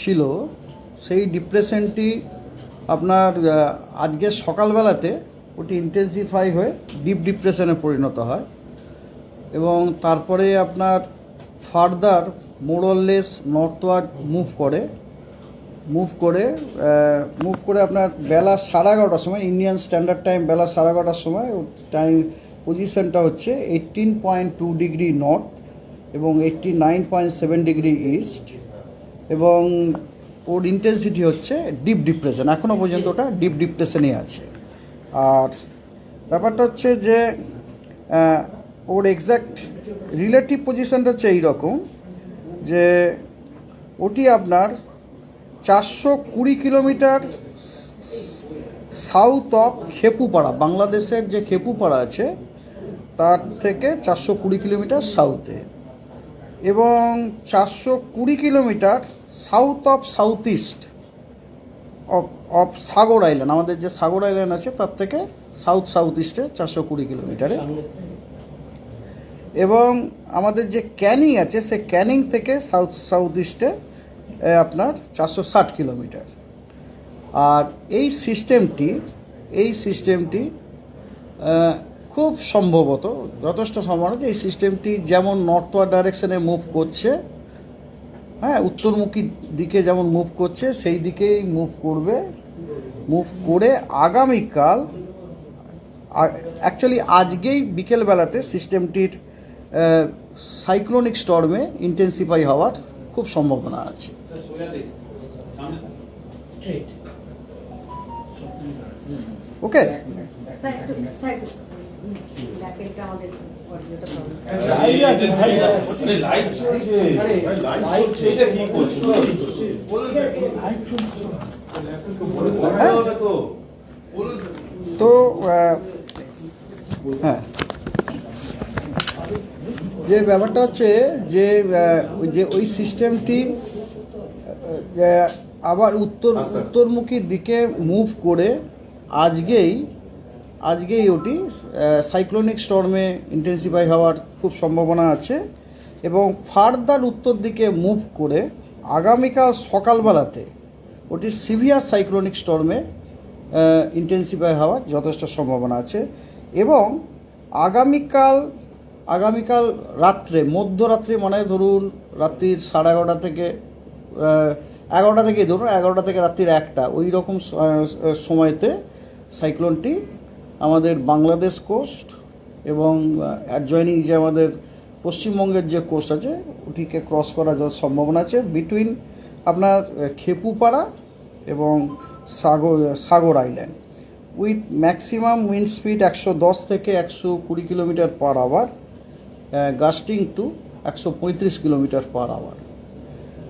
ছিল, সেই ডিপ্রেশনটি আপনার আজকে সকালবেলাতে ওটি ইন্টেন্সিফাই হয়ে ডিপ ডিপ্রেশনে পরিণত হয় এবং তারপরে আপনার further more or less northward move করে মুভ করে মুভ করে আপনার বেলা সাড়ে এগারোটার সময় ইন্ডিয়ান স্ট্যান্ডার্ড টাইম বেলা সাড়ে এগারোটার সময় টাইম পজিশনটা হচ্ছে eighteen point two degree north এবং eighty nine point seven degree east এবং ওর ইন্টেন্সিটি হচ্ছে ডিপ ডিপ্রেশন এখনও পর্যন্ত ওটা ডিপ ডিপ্রেশনে আছে। আর ব্যাপারটা হচ্ছে যে ওর এক্স্যাক্ট রিলেটিভ পজিশনটা হচ্ছে এইরকম যে, ওটি আপনার চারশো কুড়ি কিলোমিটার সাউথ অফ খেপুপাড়া বাংলাদেশের যে খেপুপাড়া আছে, তার থেকে চারশো কুড়ি কিলোমিটার সাউথে এবং চারশো কুড়ি kilometre south of south east of of Sagar island. আমাদের যে সাগর আইল্যান্ড আছে, তার থেকে সাউথ সাউথ ইস্টে চারশো কুড়ি কিলোমিটারে। এবং আমাদের যে ক্যানিং আছে, সে ক্যানিং থেকে সাউথ সাউথ ইস্টে আপনার চারশো ষাট কিলোমিটার। আর এই সিস্টেমটি এই সিস্টেমটি খুব সম্ভবত, যথেষ্ট সম্ভাবনা যে এই সিস্টেমটি যেমন নর্থওয়ার্ড ডাইরেকশনে মুভ করছে হ্যাঁ উত্তরমুখী দিকে যেমন মুভ করছে সেই দিকেই মুভ করবে। মুভ করে আগামীকাল অ্যাকচুয়ালি আজকেই বিকেলবেলাতে সিস্টেমটির সাইক্লোনিক স্টর্মে ইন্টেন্সিফাই হওয়ার খুব সম্ভাবনা আছে। ওকে তো হ্যাঁ। যে ব্যাপারটা হচ্ছে যে যে ওই সিস্টেমটি আবার উত্তর উত্তরমুখী দিকে মুভ করে আজকেই আজকেই ওটি সাইক্লোনিক স্টর্মে ইন্টেন্সিফাই হওয়ার খুব সম্ভাবনা আছে এবং ফার্দার উত্তর দিকে মুভ করে আগামীকাল সকালবেলাতে ওটি সিভিয়ার সাইক্লোনিক স্টর্মে ইন্টেন্সিফাই হওয়ার যথেষ্ট সম্ভাবনা আছে এবং আগামীকাল আগামীকাল রাত্রে, মধ্যরাত্রে মানে ধরুন রাত্রির সাড়ে এগারোটা থেকে এগারোটা থেকে ধরুন এগারোটা থেকে রাত্রির একটা, ওই রকম সময়তে সাইক্লোনটি আমাদের বাংলাদেশ কোস্ট এবং অ্যাডজয়নিং যে আমাদের পশ্চিমবঙ্গের যে কোস্ট আছে, ওটিকে ক্রস করার যাওয়ার সম্ভাবনা আছে বিটুইন আপনার খেপুপাড়া এবং Sagar Sagar island with maximum wind speed একশো দশ থেকে একশো কুড়ি kilometre per hour gusting to একশো পঁয়ত্রিশ কিলোমিটার পার আওয়ার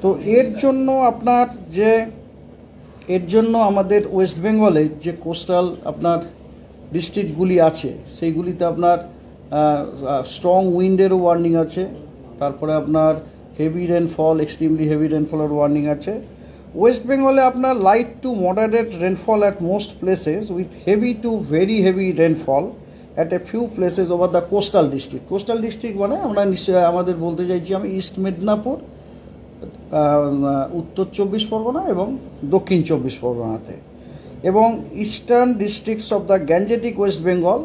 তো এর জন্য আপনার যে, এর জন্য আমাদের ওয়েস্ট বেঙ্গলে যে কোস্টাল আপনার ডিস্ট্রিক্টগুলি আছে, সেইগুলিতে আপনার স্ট্রং উইন্ডেরও ওয়ার্নিং আছে, তারপরে আপনার হেভি রেনফল এক্সট্রিমলি হেভি রেনফলের ওয়ার্নিং আছে। ওয়েস্ট বেঙ্গলে আপনার light to moderate rainfall at most places with heavy to very heavy rainfall at a few places over the coastal district coastal district মানে আমরা নিশ্চয়ই আমাদের বলতে চাইছি আমি ইস্ট মেদিনীপুর উত্তর চব্বিশ পরগনা এবং দক্ষিণ চব্বিশ পরগনাতে। এবং eastern districts of the Gangetic West Bengal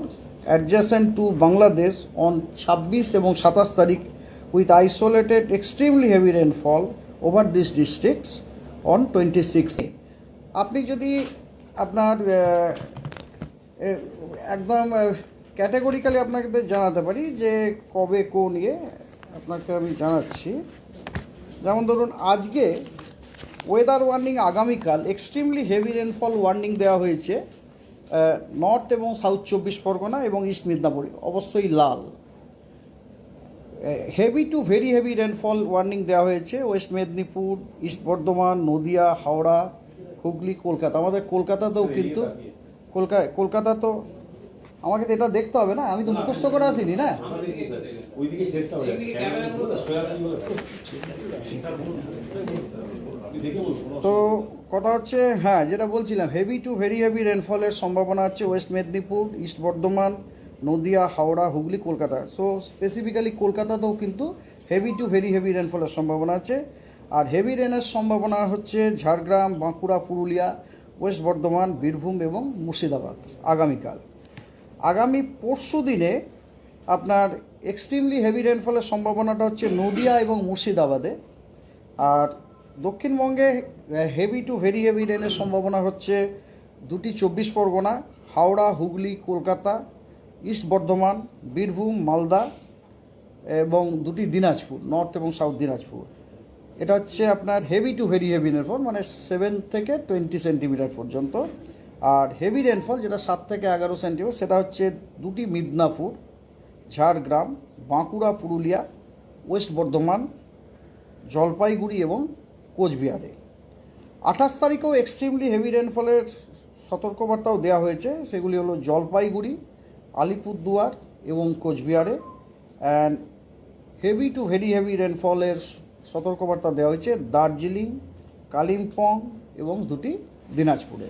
adjacent to Bangladesh on ছাব্বিশ এবং সাতাশ তারিখ with isolated extremely heavy rainfall over this districts on twenty six আপনি যদি আপনার একদম ক্যাটাগরিক্যালি আপনাকে জানাতে পারি যে কবে কোন ইয়ে আপনাকে আমি জানাচ্ছি। যেমন ধরুন আজকে ওয়েদার ওয়ার্নিং আগামীকাল এক্সট্রিমলি হেভি রেনফল ওয়ার্নিং দেওয়া হয়েছে নর্থ এবং সাউথ চব্বিশ পরগনা এবং ইস্ট মিদনাপুর অবশ্যই লাল। Heavy to very heavy rainfall warning দেওয়া হয়েছে ওয়েস্ট মেদিনীপুর ইস্ট বর্ধমান নদিয়া হাওড়া হুগলি কলকাতা। আমাদের কলকাতাতেও কিন্তু কলকাতা কলকাতা তো আমাকে তো এটা দেখতে হবে না? আমি তো মুখস্থ করে আসিনি না? আমাদের কি স্যার ওইদিকে তো কথা হচ্ছে হ্যাঁ যেটা বলছিলাম হেভি টু ভেরি হেভি রেনফলের সম্ভাবনা আছে West Medinipur east Bardhaman Nadia, Howrah, Hooghly, Kolkata. So specifically কলকাতাতেও কিন্তু হেভি টু ভেরি হেভি রেনফলের সম্ভাবনা আছে। আর হেভি রেনের সম্ভাবনা হচ্ছে ঝাড়গ্রাম, বাঁকুড়া, পুরুলিয়া ওয়েস্ট বর্ধমান বীরভূম এবং মুর্শিদাবাদ আগামীকাল। আগামী পরশু দিনে আপনার এক্সট্রিমলি হেভি রেনফলের সম্ভাবনাটা হচ্ছে নদিয়া এবং মুর্শিদাবাদে। আর দক্ষিণবঙ্গে হেভি টু ভেরি হেভি রেনের সম্ভাবনা হচ্ছে দুটি চব্বিশ পরগনা, হাওড়া, হুগলি, কলকাতা ইস্ট বর্ধমান, বীরভূম, মালদা এবং দুটি দিনাজপুর নর্থ এবং সাউথ দিনাজপুর। এটা হচ্ছে আপনার heavy to very heavy rainfall মানে সেভেন থেকে টোয়েন্টি সেন্টিমিটার পর্যন্ত। আর হেভি রেনফল যেটা সাত থেকে এগারো সেন্টিমিটার সেটা হচ্ছে দুটি মিদনাপুর, ঝাড়গ্রাম, বাঁকুড়া, পুরুলিয়া ওয়েস্ট বর্ধমান, জলপাইগুড়ি এবং কোচবিহারে। আঠাশ তারিখেও এক্সট্রিমলি হেভি রেনফলের সতর্কবার্তাও দেওয়া হয়েছে। সেগুলি হলো জলপাইগুড়ি, আলিপুরদুয়ার এবং কোচবিহারে। And heavy to very heavy রেনফলের সতর্কবার্তা দেওয়া হয়েছে দার্জিলিং, কালিম্পং এবং দুটি দিনাজপুরে।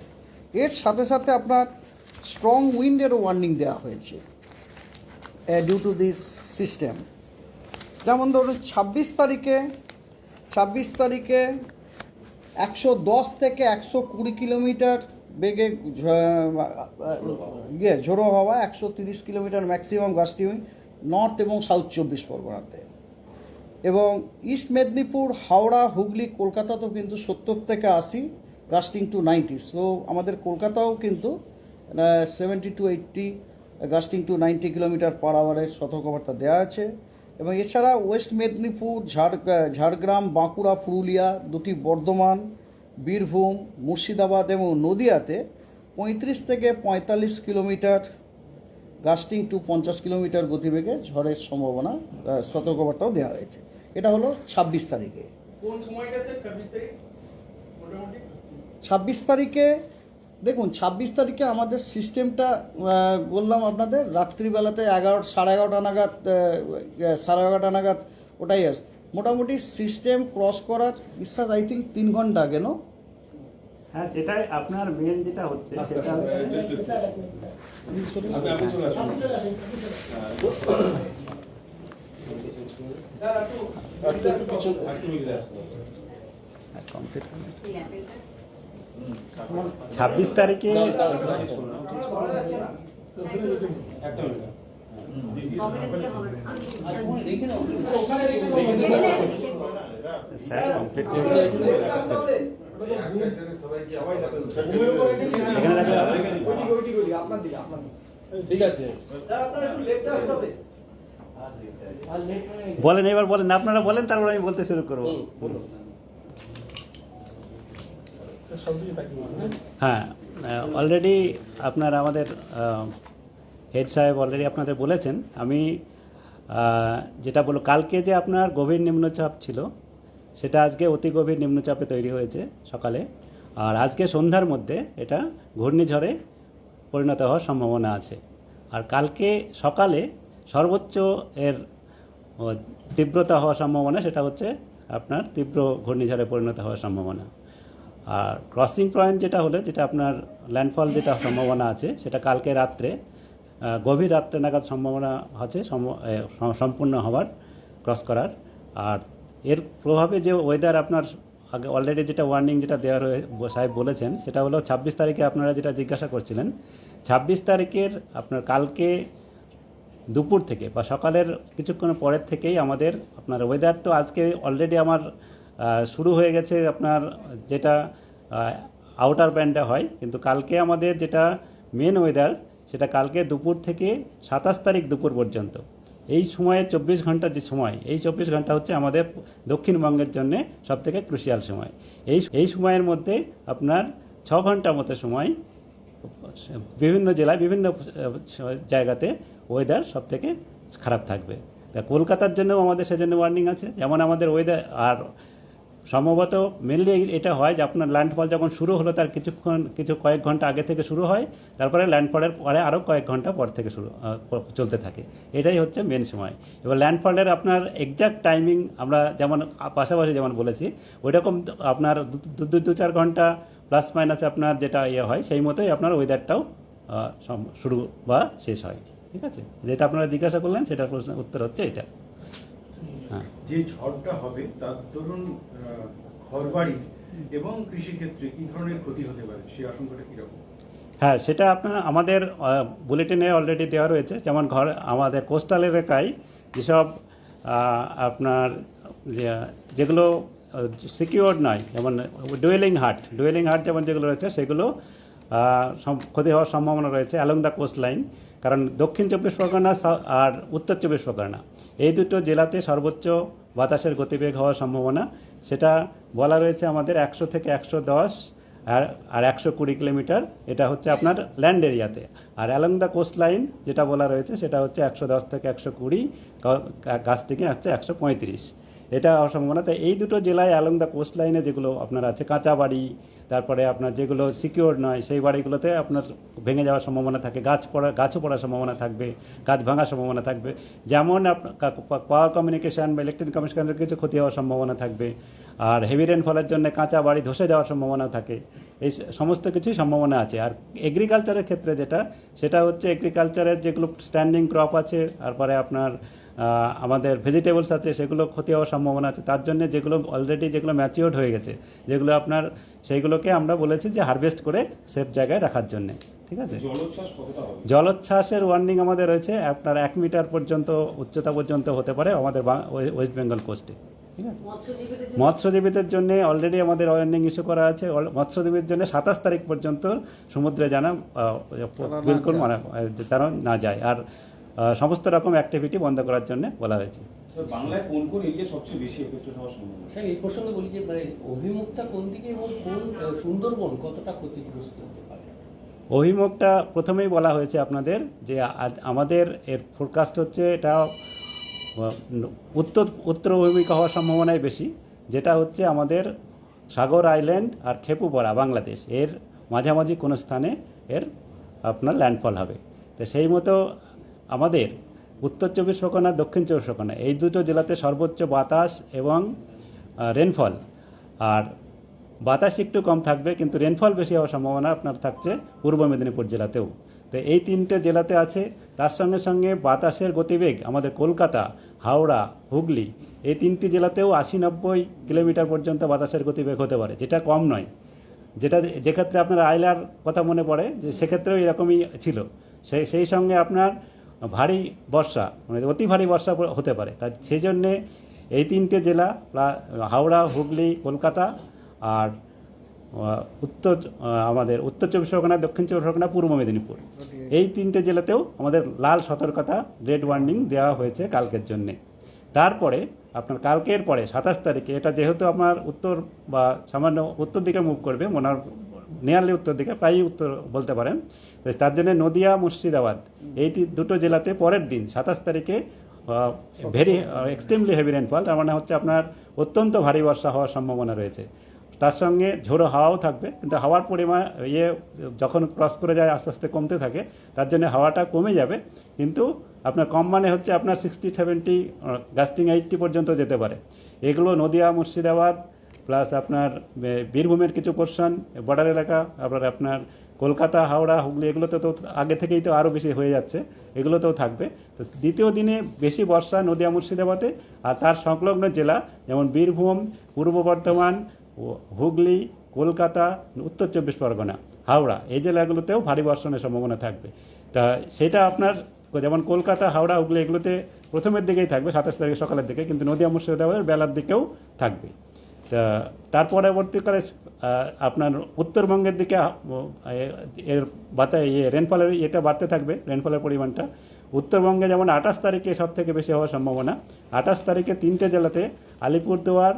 এর সাথে সাথে আপনার স্ট্রং উইন্ডেরও ওয়ার্নিং দেওয়া হয়েছে ডিউ টু দিস সিস্টেম যেমন ধরুন, ছাব্বিশ তারিখে ছাব্বিশ তারিখে একশো দশ থেকে একশো কুড়ি কিলোমিটার বেগে ইয়ে ঝোড়ো হওয়া, একশো তিরিশ কিলোমিটার ম্যাক্সিমাম গাছটি নর্থ এবং সাউথ চব্বিশ পরগনাতে। এবং ইস্ট মেদিনীপুর, হাওড়া, হুগলি, কলকাতাতেও কিন্তু সত্তর থেকে আশি গাস্টিং টু নাইনটি সো আমাদের কলকাতাও কিন্তু seventy to eighty gusting to ninety kilometre per আওয়ারের সতর্কবার্তা দেওয়া আছে। এবং এছাড়া ওয়েস্ট মেদিনীপুর ঝাড় ঝাড়গ্রাম বাঁকুড়া পুরুলিয়া দুটি বর্ধমান বীরভূম মুর্শিদাবাদ এবং নদিয়াতে পঁয়ত্রিশ থেকে পঁয়তাল্লিশ কিলোমিটার গাস্টিং টু পঞ্চাশ কিলোমিটার গতিবেগে ঝড়ের সম্ভাবনা সতর্কবার্তাও দেওয়া হয়েছে। এটা হলো ছাব্বিশ তারিখে। কোন সময়টা ছাব্বিশ তারিখ? ছাব্বিশ তারিখে দেখুন ছাব্বিশ তারিখে আমাদের সিস্টেমটা বললাম আপনাদের রাত্রিবেলাতে এগারো সাড়ে এগারোটা নাগাদ সাড়ে এগারোটা নাগাদ ওটাই আছে মোটামুটি সিস্টেম ক্রস করার বিশ্বাস আই থিঙ্ক তিন ঘণ্টা আগে নো হ্যাঁ যেটা আপনার মেন যেটা হচ্ছে সেটা হচ্ছে স্যার একটু একটু পিছন একটু মিলে আসতে হবে কমপ্লিট ছাব্বিশ তারিখে স্যার কমপ্লিট বলেন এবার বলেন আপনারা বলেন তারপর আমি বলতে শুরু করব। হ্যাঁ অলরেডি আপনার আমাদের হেড সাহেব অলরেডি আপনাদের বলেছেন। আমি যেটা বলো কালকে যে আপনার গভীর নিম্নচাপ ছিল, সেটা আজকে অতি গভীর নিম্নচাপে তৈরি হয়েছে সকালে। আর আজকে সন্ধ্যার মধ্যে এটা ঘূর্ণিঝড়ে পরিণত হওয়ার সম্ভাবনা আছে। আর কালকে সকালে সর্বোচ্চ এর তীব্রতা হওয়ার সম্ভাবনা, সেটা হচ্ছে আপনার তীব্র ঘূর্ণিঝড়ে পরিণত হওয়ার সম্ভাবনা। আর ক্রসিং পয়েন্ট যেটা হলে, যেটা আপনার ল্যান্ডফল যেটা সম্ভাবনা আছে, সেটা কালকে রাত্রে গভীর রাত্রে নাগাদ সম্ভাবনা আছে সম- সম্পূর্ণ হওয়ার ক্রস করার। আর এর প্রভাবে যে ওয়েদার আপনার আগে অলরেডি যেটা ওয়ার্নিং যেটা দেওয়া রয়ে সাহেব বলেছেন, সেটা হলো ছাব্বিশ তারিখে আপনারা যেটা জিজ্ঞাসা করছিলেন, ছাব্বিশ তারিখের আপনার কালকে দুপুর থেকে বা সকালের কিছুক্ষণ পরের থেকেই আমাদের আপনার ওয়েদার তো আজকে অলরেডি আমার শুরু হয়ে গেছে আপনার যেটা আউটার ব্যান্ডে হয়, কিন্তু কালকে আমাদের যেটা মেন ওয়েদার সেটা কালকে দুপুর থেকে সাতাশ তারিখ দুপুর পর্যন্ত। এই সময়ে চব্বিশ ঘণ্টার যে সময়, এই চব্বিশ ঘণ্টা হচ্ছে আমাদের দক্ষিণবঙ্গের জন্য সবথেকে ক্রুশিয়াল সময়। এই এই সময়ের মধ্যে আপনার ছ ঘণ্টা মতো সময়, বিভিন্ন জেলায় বিভিন্ন জায়গাতে ওয়েদার সব থেকে খারাপ থাকবে। তা কলকাতার জন্যও আমাদের সেজন্য ওয়ার্নিং আছে। যেমন আমাদের ওয়েদার আর সম্ভবত মেনলি এটা হয় যে আপনার ল্যান্ডফল যখন শুরু হলো, তার কিছুক্ষণ, কিছু কয়েক ঘণ্টা আগে থেকে শুরু হয়, তারপরে ল্যান্ডফলের পরে আরও কয়েক ঘণ্টা পর থেকে শুরু চলতে থাকে। এটাই হচ্ছে মেন সময়। এবার ল্যান্ডফলের আপনার এক্সাক্ট টাইমিং আমরা যেমন, পাশাপাশি যেমন বলেছি ওই রকম আপনার দু- দু- দু চার ঘণ্টা প্লাস মাইনাস আপনার যেটা ইয়ে হয়, সেই মতোই আপনার ওয়েদারটাও শুরু বা শেষ হয়। ঠিক আছে? যেটা আপনারা জিজ্ঞাসা করলেন, সেটার প্রশ্ন উত্তর হচ্ছে এটা। যে ঝড়টা হবে তার ধরুন ঘরবাড়ি এবং কৃষিক্ষেত্রে কি ধরনের ক্ষতি হতে পারে? সেই আশঙ্কাটা কীরকম? হ্যাঁ সেটা আপনার আমাদের বুলেটিনে অলরেডি দেওয়া রয়েছে। যেমন ঘর আমাদের কোস্টাল এলাকায় যেসব আপনার যেগুলো সিকিউর নয় যেমন ডুয়েলিং হাট ডুয়েলিং হাট যেমন যেগুলো রয়েছে সেগুলো ক্ষতি হওয়ার সম্ভাবনা রয়েছে অ্যালং দ্য কোস্ট লাইন কারণ দক্ষিণ চব্বিশ পরগনা আর উত্তর চব্বিশ পরগনা। এই দুটো জেলাতে সর্বোচ্চ বাতাসের গতিবেগ হওয়ার সম্ভাবনা। সেটা বলা রয়েছে আমাদের একশো থেকে একশো দশ আর আর একশো কুড়ি কিলোমিটার। এটা হচ্ছে আপনার ল্যান্ড এরিয়াতে। আর অ্যালং দ্য কোস্ট লাইন যেটা বলা রয়েছে সেটা হচ্ছে একশো দশ থেকে একশো কুড়ি। গাছ থেকে হচ্ছে একশো পঁয়ত্রিশ। এটা হওয়ার সম্ভাবনা তাই এই দুটো জেলায় অ্যালং দ্য কোস্ট লাইনে যেগুলো আপনার আছে কাঁচা বাড়ি তারপরে আপনার যেগুলো সিকিউর নয়, সেই বাড়িগুলোতে আপনার ভেঙে যাওয়ার সম্ভাবনা থাকে, গাছ পড়া, গাছও পড়ার সম্ভাবনা থাকবে, গাছ ভাঙার সম্ভাবনা থাকবে। যেমন পাওয়ার কমিউনিকেশান বা ইলেকট্রিক কমিউনিকেশনের কিছু ক্ষতি হওয়ার সম্ভাবনা থাকবে। আর হেভি রেনফলের জন্য কাঁচা বাড়ি ধসে যাওয়ার সম্ভাবনা থাকে। এই সমস্ত কিছুই সম্ভাবনা আছে। আর এগ্রিকালচারের ক্ষেত্রে যেটা, সেটা হচ্ছে এগ্রিকালচারের যেগুলো স্ট্যান্ডিং ক্রপ আছে, তারপরে আপনার আমাদের ভেজিটেবলস আছে সেগুলো ক্ষতি হওয়ার সম্ভাবনা আছে। তার জন্য যেগুলো অলরেডি যেগুলো ম্যাচিওর্ড হয়ে গেছে যেগুলো আপনার সেইগুলোকে আমরা বলেছি যে হারভেস্ট করে সেফ জায়গায় রাখার জন্য। ঠিক আছে? জলোচ্ছ্বাসের ওয়ার্নিং আমাদের রয়েছে আপনার এক মিটার পর্যন্ত উচ্চতা পর্যন্ত হতে পারে আমাদের ওয়েস্ট বেঙ্গল কোস্টে ঠিক আছে? মৎস্যজীবীদের জন্য? অলরেডি আমাদের ওয়ার্নিং ইস্যু করা আছে। মৎস্যজীবীর জন্য সাতাশ তারিখ পর্যন্ত সমুদ্রে জানা বিলকুল মানে তারা না যায়। আর সমস্ত রকম অ্যাক্টিভিটি বন্ধ করার জন্য বলা হয়েছে। বাংলায় কোন কোন এরিয়া সবচেয়ে বেশি এফেক্টেড হওয়ার সম্ভাবনা? স্যার এই প্রসঙ্গে বলি যে মানে অভিমুখটা কোন দিকে এবং কোন সুন্দরবন কতটা ক্ষতিগ্রস্ত হতে পারে? অভিমুখটা প্রথমেই বলা হয়েছে আপনাদের যে আজ- আমাদের এর ফোরকাস্ট হচ্ছে এটা উত্তর উত্তর অভিমুখী হওয়ার সম্ভাবনাই বেশি যেটা হচ্ছে আমাদের সাগর আইল্যান্ড আর খেপুপাড়া বাংলাদেশ। এর মাঝামাঝি কোনো স্থানে এর আপনার ল্যান্ডফল হবে। তো সেই মতো আমাদের উত্তর চব্বিশ পরগনা, দক্ষিণ চব্বিশ পরগনা, এই দুটো জেলাতে সর্বোচ্চ বাতাস এবং রেনফল আর বাতাস একটু কম থাকবে, কিন্তু রেনফল বেশি হওয়ার সম্ভাবনা আপনার থাকছে পূর্ব মেদিনীপুর জেলাতেও। তো এই তিনটে জেলাতে আছে, তার সঙ্গে সঙ্গে বাতাসের গতিবেগ আমাদের কলকাতা, হাওড়া, হুগলি, এই তিনটি জেলাতেও আশি নব্বই কিলোমিটার পর্যন্ত বাতাসের গতিবেগ হতে পারে, যেটা কম নয়। যেটা যেক্ষেত্রে আপনার আইলার কথা মনে পড়ে, যে সেক্ষেত্রেও এরকমই ছিল। সেই সেই সঙ্গে আপনার ভারী বর্ষা মানে অতি ভারী বর্ষা হতে পারে। তা সেই জন্যে এই তিনটে জেলা হাওড়া, হুগলি, কলকাতা আর উত্তর আমাদের উত্তর চব্বিশ পরগনা, দক্ষিণ চব্বিশ পরগনা, পূর্ব মেদিনীপুর। এই তিনটে জেলাতেও আমাদের লাল সতর্কতা, রেড ওয়ার্নিং দেওয়া হয়েছে কালকের জন্যে। তারপরে, আপনার কালকের পরে, সাতাশ তারিখে, এটা যেহেতু আপনার উত্তর বা সামান্য উত্তর দিকে মুভ করবে, মনার, নিয়ারলি উত্তর দিকে, প্রায়ই উত্তর বলতে পারেন তার জন্য নদিয়া, মুর্শিদাবাদ এই দুটো জেলাতে পরের দিন, সাতাশ তারিখে ভেরি এক্সট্রিমলি হেভি রেনফল তার মানে হচ্ছে আপনার অত্যন্ত ভারী বর্ষা হওয়ার সম্ভাবনা রয়েছে। তার সঙ্গে ঝোড়ো হাওয়াও থাকবে, কিন্তু হাওয়ার পরিমাণ ইয়ে যখন ক্রস করে যায়, আস্তে আস্তে কমতে থাকে, তার জন্য হাওয়াটা কমে যাবে, কিন্তু আপনার কম মানে হচ্ছে আপনার সিক্সটি সেভেন্টি গাস্টিং এইটটি পর্যন্ত যেতে পারে। এগুলো নদিয়া, মুর্শিদাবাদ প্লাস আপনার বীরভূমের কিছু পোর্শন বর্ডার এলাকা, আবার আপনার কলকাতা, হাওড়া, হুগলি, এগুলোতে তো আগে থেকেই তো আরও বেশি হয়ে যাচ্ছে, এগুলোতেও থাকবে। তো দ্বিতীয় দিনে বেশি বর্ষা নদিয়া মুর্শিদাবাদে, আর তার সংলগ্ন জেলা যেমন বীরভূম, পূর্ব বর্ধমান, হুগলি, কলকাতা, উত্তর চব্বিশ পরগনা, হাওড়া, এই জেলাগুলোতেও ভারী বর্ষণের সম্ভাবনা থাকবে। তা সেটা আপনার যেমন কলকাতা, হাওড়া, হুগলি, এগুলোতে প্রথমের দিকেই থাকবে, সাতাশ তারিখ সকালের দিকে, কিন্তু নদিয়া, মুর্শিদাবাদের বেলার দিকেও থাকবে। তা তার পরবর্তীকালে আপনার উত্তরবঙ্গের দিকে এর বাতা ইয়ে রেনফলের ইয়েটা বাড়তে থাকবে, রেনফলের পরিমাণটা। উত্তরবঙ্গে যেমন আঠাশ তারিখে সব থেকে বেশি হওয়ার সম্ভাবনা। আঠাশ তারিখে তিনটে জেলাতে আলিপুরদুয়ার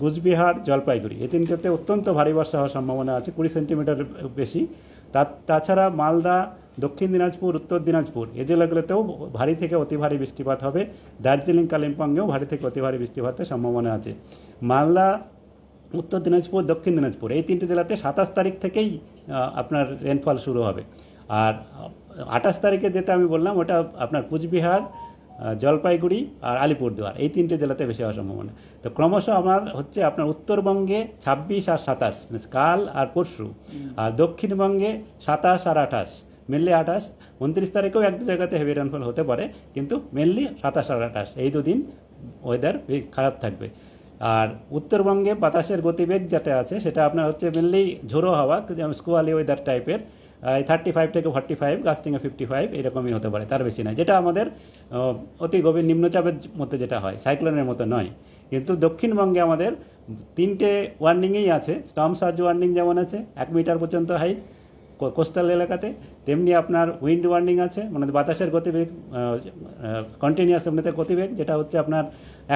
কুচবিহার, জলপাইগুড়ি। এই তিনটেতে অত্যন্ত ভারী বর্ষা হওয়ার সম্ভাবনা আছে, কুড়ি সেন্টিমিটার বেশি। তা, তাছাড়া মালদা দক্ষিণ দিনাজপুর উত্তর দিনাজপুর এই জেলাগুলোতেও ভারী থেকে অতি ভারী বৃষ্টিপাত হবে। দার্জিলিং কালিম্পংয়েও ভারী থেকে অতি ভারী বৃষ্টিপাতের সম্ভাবনা আছে। মালদা উত্তর দিনাজপুর দক্ষিণ দিনাজপুর এই তিনটে জেলাতে সাতাশ তারিখ থেকেই আপনার রেনফল শুরু হবে। আর আঠাশ তারিখে যেটা আমি বললাম ওটা আপনার কুচবিহার জলপাইগুড়ি আর আলিপুরদুয়ার এই তিনটে জেলাতে বেশি হওয়ার সম্ভাবনা। তো ক্রমশ আমার হচ্ছে আপনার উত্তরবঙ্গে ছাব্বিশ আর সাতাশ মানে কাল আর পরশু। আর দক্ষিণবঙ্গে সাতাশ আর আঠাশ। মেনলি আঠাশ, উনত্রিশ তারিখেও এক দু জায়গাতে হেভি রেনফল হতে পারে, কিন্তু মেনলি সাতাশ আর আঠাশ, এই দুদিন ওয়েদার খারাপ থাকবে। আর উত্তরবঙ্গে বাতাসের গতিবেগ যেটা আছে, সেটা আপনার হচ্ছে মেনলি ঝোড়ো হাওয়া, যেমন স্কুয়ালি ওয়েদার টাইপের এই থার্টি ফাইভ থেকে ফর্টি ফাইভ গাস্টিংয়ে ফিফটি ফাইভ এরকমই হতে পারে, তার বেশি নয়। যেটা আমাদের অতি গভীর নিম্নচাপের মধ্যে যেটা হয় সাইক্লোনের মতো নয়। কিন্তু দক্ষিণবঙ্গে আমাদের তিনটে ওয়ার্নিংয়েই আছে স্টর্ম সার্জ ওয়ার্নিং যেমন আছে, এক মিটার পর্যন্ত হাইট কোস্টাল এলাকাতে, তেমনি আপনার উইন্ড ওয়ার্নিং আছে মানে বাতাসের গতিবেগ কন্টিনিউয়াস এমনিতে গতিবেগ, যেটা হচ্ছে আপনার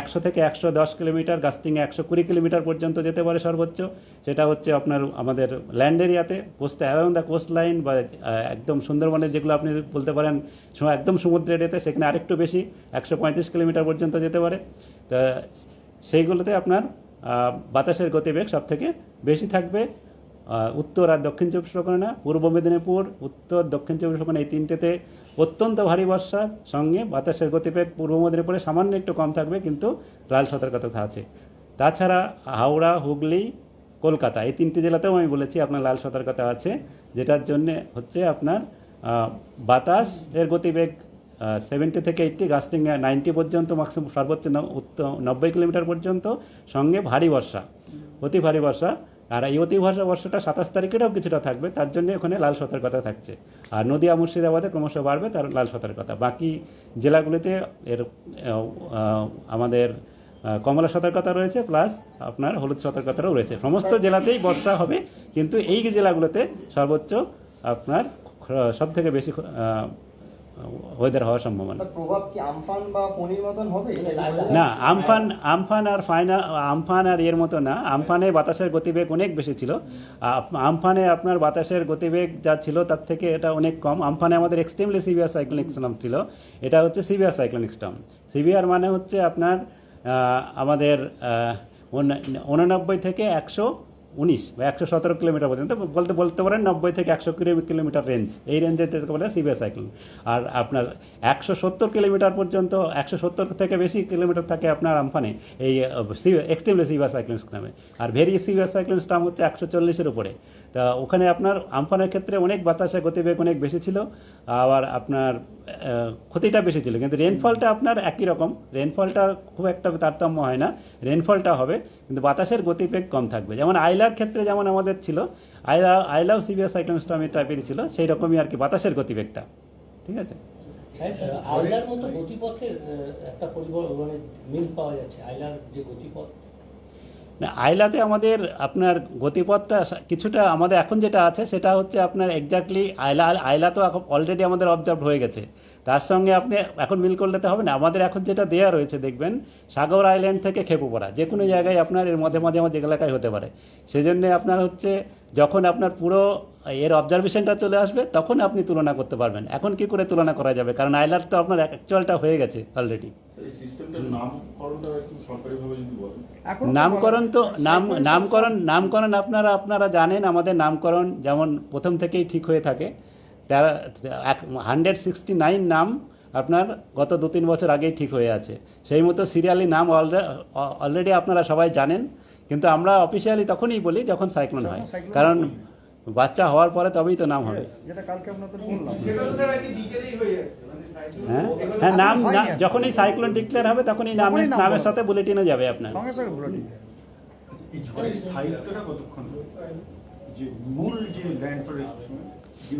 একশো থেকে একশো দশ কিলোমিটার, গাস্টিংয়ে একশো কুড়ি কিলোমিটার পর্যন্ত যেতে পারে সর্বোচ্চ। সেটা হচ্ছে আপনার আমাদের ল্যান্ড এরিয়াতে coast around the coast line বা একদম সুন্দরবনের যেগুলো আপনি বলতে পারেন একদম সমুদ্রের এরিয়াতে সেখানে আরেকটু বেশি, একশো পঁয়ত্রিশ কিলোমিটার পর্যন্ত যেতে পারে। তা, সেইগুলোতে আপনার বাতাসের গতিবেগ সব থেকে বেশি থাকবে। উত্তর আর দক্ষিণ চব্বিশ পরগনা পূর্ব মেদিনীপুর উত্তর দক্ষিণ চব্বিশ পরগনা এই তিনটেতে অত্যন্ত ভারী বর্ষা সঙ্গে বাতাসের গতিবেগ পূর্ব মেদিনীপুরে সামান্য একটু কম থাকবে কিন্তু লাল সতর্কতা আছে। তাছাড়া হাওড়া হুগলি কলকাতা এই তিনটি জেলাতেও আমি বলেছি আপনার লাল সতর্কতা আছে যেটার জন্য হচ্ছে আপনার আহ, বাতাস এর গতিবেগ সেভেন্টি থেকে এইটটি গাস্টিং নাইনটি পর্যন্ত ম্যাক্সিমাম সর্বোচ্চ ন- উত্ত- নব্বই কিলোমিটার পর্যন্ত সঙ্গে ভারী বর্ষা অতি ভারী বর্ষা। আর এই অতি ভারী বর্ষাটা সাতাশ তারিখেরও কিছুটা থাকবে, তার জন্য ওখানে লাল সতর্কতা থাকছে। আর নদিয়া, মুর্শিদাবাদে ক্রমশ বাড়বে, তার লাল সতর্কতা। বাকি জেলাগুলিতে এর আমাদের কমলা সতর্কতা রয়েছে, প্লাস আপনার হলুদ সতর্কতারও রয়েছে। সমস্ত জেলাতেই বর্ষা হবে, কিন্তু এই জেলাগুলোতে সর্বোচ্চ আপনার সব থেকে বেশি ওয়েদার হওয়ার সম্ভাবনা। স্যার প্রভাব কি আমফান বা ফণির মতন হবে? না আমফান আমফান আর ফাইনা আমফান আর এর মতো না। আমফানে বাতাসের গতিবেগ অনেক বেশি ছিল। আমফানে আপনার বাতাসের গতিবেগ যা ছিল তার থেকে এটা অনেক কম। আমফানে আমাদের এক্সট্রিমলি সিভিয়ার সাইক্লোনিক স্টর্ম ছিল। এটা হচ্ছে সিভিয়ার সাইক্লোনিক স্টর্ম সিভিয়ার মানে হচ্ছে আপনার আমাদের উননব্বই থেকে একশো উনিশ বা একশো সতেরো কিলোমিটার পর্যন্ত। বলতে বলতে পারেন নব্বই থেকে একশো কিলোমিটার রেঞ্জ এই রেঞ্জে যেটাকে বলে সিভিয়ার সাইক্লোন আর আপনার একশো সত্তর কিলোমিটার পর্যন্ত, একশো সত্তর থেকে বেশি কিলোমিটার থাকে আপনার আমফানে এই এক্সট্রিমলি সিভিয়ার সাইক্লোন নামে। আর ভেরি সিভিয়ার সাইক্লোন স্টাম হচ্ছে একশো চল্লিশের উপরে। তা ওখানে আপনার আমফানের ক্ষেত্রে অনেক বাতাসের গতিবেগ অনেক বেশি ছিল। আবার আপনার ক্ষতিটা বেশি ছিল। কিন্তু রেনফলটা আপনার একই রকম। রেনফলটা খুব একটা তারতম্য হয় না। রেনফলটা হবে। কিন্তু বাতাসের গতিবেগ কম থাকবে। যেমন আইলার ক্ষেত্রে যেমন আমাদের ছিল আইলা আইলাও সিভিয়ার সাইক্লোন স্টর্মের টাইপের ছিল সেই রকমই আর কি বাতাসের গতিবেগটা। ঠিক আছে? আইলার মতো গতিপথের একটা পরিবর্তন মানে মিল পাওয়া যাচ্ছে আইলার যে গতিপথ। না, আইলাতে আমাদের আপনার গতিপথটা কিছুটা আমাদের এখন যেটা আছে, সেটা হচ্ছে আপনার এক্স্যাক্টলি আইলা আইলা তো এখন অলরেডি আমাদের অবজার্ভ হয়ে গেছে। তার সঙ্গে আপনি এখন মিল করলে তো হবে না। আমাদের এখন যেটা দেওয়া রয়েছে, দেখবেন, সাগর আইল্যান্ড থেকে খেপুপাড়া যে কোনো জায়গায় আপনার এর মধ্যে মাঝে আমাদের এলাকায় হতে পারে। সেই জন্যে আপনার হচ্ছে যখন আপনার পুরো এর অবজারভেশনটা চলে আসবে তখন আপনি তুলনা করতে পারবেন। এখন কি করে তুলনা করা যাবে? কারণ আইলার তো আপনার অ্যাকচুয়ালটা হয়ে গেছে অলরেডি নামকরণ তো নাম নামকরণ নামকরণ আপনারা আপনারা জানেন আমাদের নামকরণ যেমন প্রথম থেকেই ঠিক হয়ে থাকে। তারা হান্ড্রেড সিক্সটি নাইন নাম আপনার গত দু তিন বছর আগেই ঠিক হয়ে আছে। সেই মতো সিরিয়ালি নাম অলরেডি আপনারা সবাই জানেন। কিন্তু আমরা অফিসিয়ালি তখনই বলি যখন সাইক্লোন হয়। কারণ বাচ্চা হওয়ার পরে তবেই তো নাম হবে। যেটা কালকে আপনাদের বললাম হ্যাঁ হ্যাঁ? নাম না- যখনই সাইক্লোন ডিক্লেয়ার হবে তখনই নামের নাম নামের বলা। সাথে বুলেটিনে যাবে আপনার।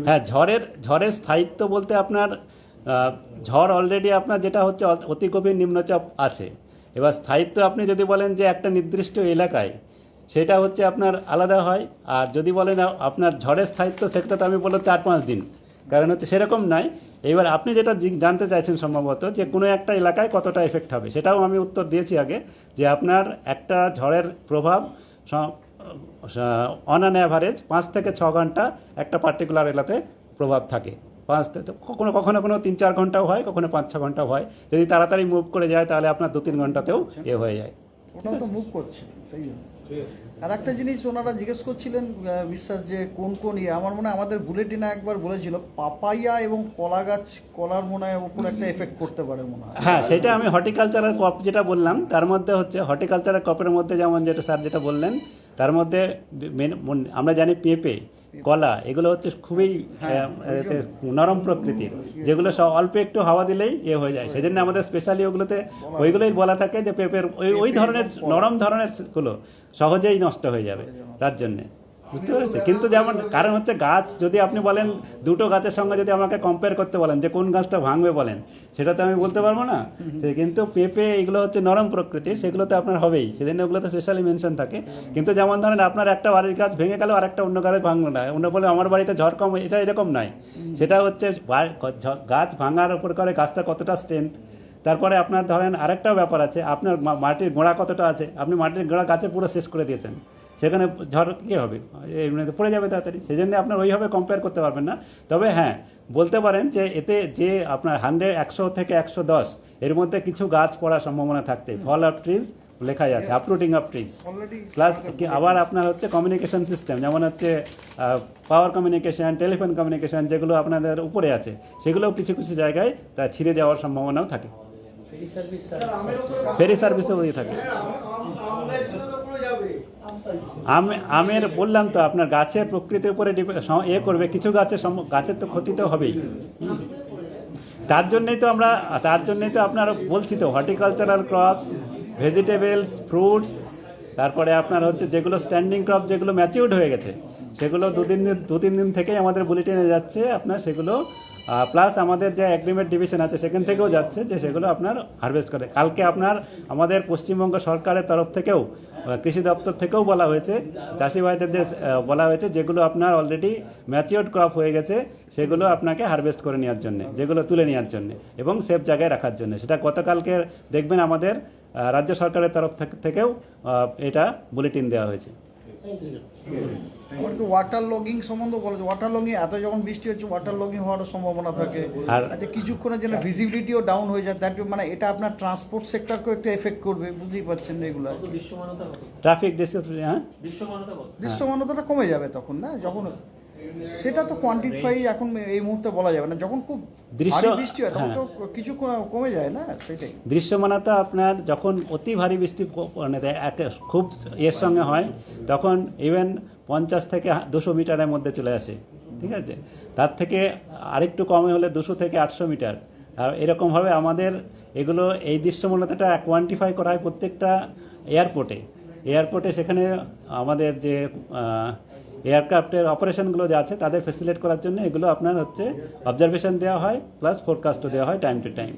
হ্যাঁ ঝড়ের ঝড়ের স্থায়িত্ব বলতে আপনার ঝড় অলরেডি আপনার যেটা হচ্ছে অত- অতি গভীর নিম্নচাপ আছে। এবার স্থায়িত্ব আপনি যদি বলেন যে একটা নির্দিষ্ট এলাকায় সেটা হচ্ছে আপনার আলাদা হয়, আর যদি বলেন আপনার ঝড়ের স্থায়িত্ব সেটা তো আমি বলব চার পাঁচ দিন। কারণ হচ্ছে সেরকম নাই। এবার আপনি যেটা জানতে চাইছেন সম্ভবত যে কোনো একটা এলাকায় কতটা এফেক্ট হবে, সেটাও আমি উত্তর দিয়েছি আগে যে আপনার একটা ঝড়ের প্রভাব অন অ্যান অ্যাভারেজ পাঁচ থেকে ছ ঘণ্টা একটা পার্টিকুলার এলাকাতে প্রভাব থাকে। পাঁচ কখনো কখনো কোনো তিন চার ঘন্টাও হয় কখনো পাঁচ ছ ঘন্টাও হয়। যদি তাড়াতাড়ি মুভ করে যায় তাহলে আপনার দু তিন ঘন্টাতেও এ হয়ে যায়। ওটাও তো মুভ করছে সেই জন্য। আর একটা জিনিস ওনারা জিজ্ঞেস করছিলেন বিশ্বাস যে কোন কোন ইয়ে আমার মনে হয় আমাদের বুলেটিনে একবার বলেছিল পাপাইয়া এবং কলা গাছ কলার মনে হয় ওপর একটা এফেক্ট করতে পারে মনে হয়। হ্যাঁ সেটা আমি হর্টিকালচারাল ক্রপ যেটা বললাম তার মধ্যে হচ্ছে হর্টিকালচারাল ক্রপের মধ্যে যেমন যেটা স্যার যেটা বললেন তার মধ্যে মেন- মন- আমরা জানি পেঁপে কলা এগুলো হচ্ছে খুবই হ্যাঁ, নরম প্রকৃতির। যেগুলো সব অল্প একটু হাওয়া দিলেই ইয়ে হয়ে যায়। সেজন্য আমাদের স্পেশালি ওগুলোতে ওইগুলোই বলা থাকে যে পেঁপের ওই ওই ধরনের নরম ধরনেরগুলো সহজেই নষ্ট হয়ে যাবে তার জন্যে। বুঝতে পেরেছে? কিন্তু যেমন কারণ হচ্ছে গাছ, যদি আপনি বলেন দুটো গাছের সঙ্গে যদি আমাকে কম্পেয়ার করতে বলেন যে কোন গাছটা ভাঙবে বলেন, সেটা তো আমি বলতে পারব না। কিন্তু পেঁপে এগুলো হচ্ছে নরম প্রকৃতির সেগুলো তো আপনার হবেই। সেজন্য ওগুলোতে স্পেশালি মেনশন থাকে। কিন্তু যেমন ধরেন আপনার একটা বাড়ির গাছ ভেঙে গেল আর একটা অন্য গাড়ি ভাঙলো না। অন্য বলে আমার বাড়িতে ঝড় কম, এটা এরকম নয়। সেটা হচ্ছে গাছ ভাঙার উপর করে গাছটা কতটা স্ট্রেংথ তারপরে আপনার ধরেন আরেকটাও ব্যাপার আছে, আপনার মাটির গোড়া কতটা আছে, আপনি মাটির গোড়া গাছে পুরো শেষ করে দিয়েছেন। সেখানে ঝড় কী হবে? এমনিতে পড়ে যাবে তাড়াতাড়ি। সেই জন্য আপনার ওইভাবে কম্পেয়ার করতে পারবেন না। তবে হ্যাঁ বলতে পারেন যে এতে যে আপনার হান্ড্রেড একশো থেকে একশো দশ এর মধ্যে কিছু গাছ পড়ার সম্ভাবনা থাকছে। ফল অফ ট্রিজ লেখাই আছে আপরুটিং অফ ট্রিজ প্লাস আবার আপনার হচ্ছে কমিউনিকেশন সিস্টেম যেমন হচ্ছে পাওয়ার কমিউনিকেশন টেলিফোন কমিউনিকেশন যেগুলো আপনাদের উপরে আছে সেগুলোও কিছু কিছু জায়গায় তা ছিঁড়ে যাওয়ার সম্ভাবনাও থাকে। ফেরি সার্ভিস ফেরি সার্ভিসও দিয়ে থাকে। আম আমের বললাম তো, আপনার গাছের প্রকৃতির উপরে এ করবে, কিছু গাছের গাছের তো ক্ষতি তো হবেই। তার জন্যই তো আমরা, তার জন্যই তো আপনার বলছি তো, হর্টিকালচারাল ক্রপস, ভেজিটেবলস, ফ্রুটস, তারপরে আপনার হচ্ছে যেগুলো স্ট্যান্ডিং ক্রপ, যেগুলো ম্যাচিউর্ড হয়ে গেছে, সেগুলো দুদিন দিন, দু তিন দিন থেকেই আমাদের বুলেটিনে যাচ্ছে, আপনার সেগুলো প্লাস আমাদের যে অ্যাগ্রিমেন্ট ডিভিশন আছে, সেখান থেকেও যাচ্ছে যে সেগুলো আপনার হারভেস্ট করে। কালকে আপনার, আমাদের পশ্চিমবঙ্গ সরকারের তরফ থেকেও কৃষি দপ্তর থেকেও বলা হয়েছে, চাষি ভাইদের যে বলা হয়েছে, যেগুলো আপনার অলরেডি ম্যাচিওর্ড ক্রপ হয়ে গেছে, সেগুলো আপনাকে হারভেস্ট করে নেওয়ার জন্য, যেগুলো তুলে নেওয়ার জন্য এবং সেফ জায়গায় রাখার জন্য। সেটা গতকালকে দেখবেন আমাদের রাজ্য সরকারের তরফ থেকে- থেকেও এটা বুলেটিন দেওয়া হয়েছে। একটু ওয়াটার লগিং সম্বন্ধে বলেছে ওয়াটার লগিং এত যখন বৃষ্টি হচ্ছে ওয়াটার লগিং হওয়ার সম্ভাবনা থাকে। আর- আচ্ছা কিছুক্ষণের জন্য ভিজিবিলিটিও ডাউন হয়ে যায়। দ্যাট মানে এটা আপনার ট্রান্সপোর্ট সেক্টরকেও একটু এফেক্ট করবে বুঝতেই পারছেন এগুলো কত দৃশ্যমানতা কত? ট্রাফিক হ্যাঁ? দৃশ্যমানতাটা কমে যাবে তখন না? যখন সেটা তো কোয়ান্টিফাই এখন এই মুহূর্তে বলা যাবে না। যখন খুব দৃশ্য- বৃষ্টি হয় তখন হ্যাঁ। তো কিছু কমে যায় না? সেটাই। দৃশ্যমানতা আপনার যখন অতি ভারী বৃষ্টি মানে দে- এক- খুব এর সঙ্গে হয় তখন ইভেন পঞ্চাশ থেকে দুশো মিটারের মধ্যে চলে আসে, ঠিক আছে? তার থেকে আরেকটু কমে হলে দুশো থেকে আটশো মিটার। আর এরকমভাবে আমাদের এগুলো, এই দৃশ্যমানতাটা কোয়ান্টিফাই করা হয় প্রত্যেকটা এয়ারপোর্টে এয়ারপোর্টে সেখানে আমাদের যে এয়ারক্রাফটের অপারেশনগুলো যে আছে, তাদের ফেসিলেট করার জন্য এগুলো আপনার হচ্ছে অবজারভেশন দেওয়া হয় প্লাস ফোরকাস্টও দেওয়া হয় টাইম টু টাইম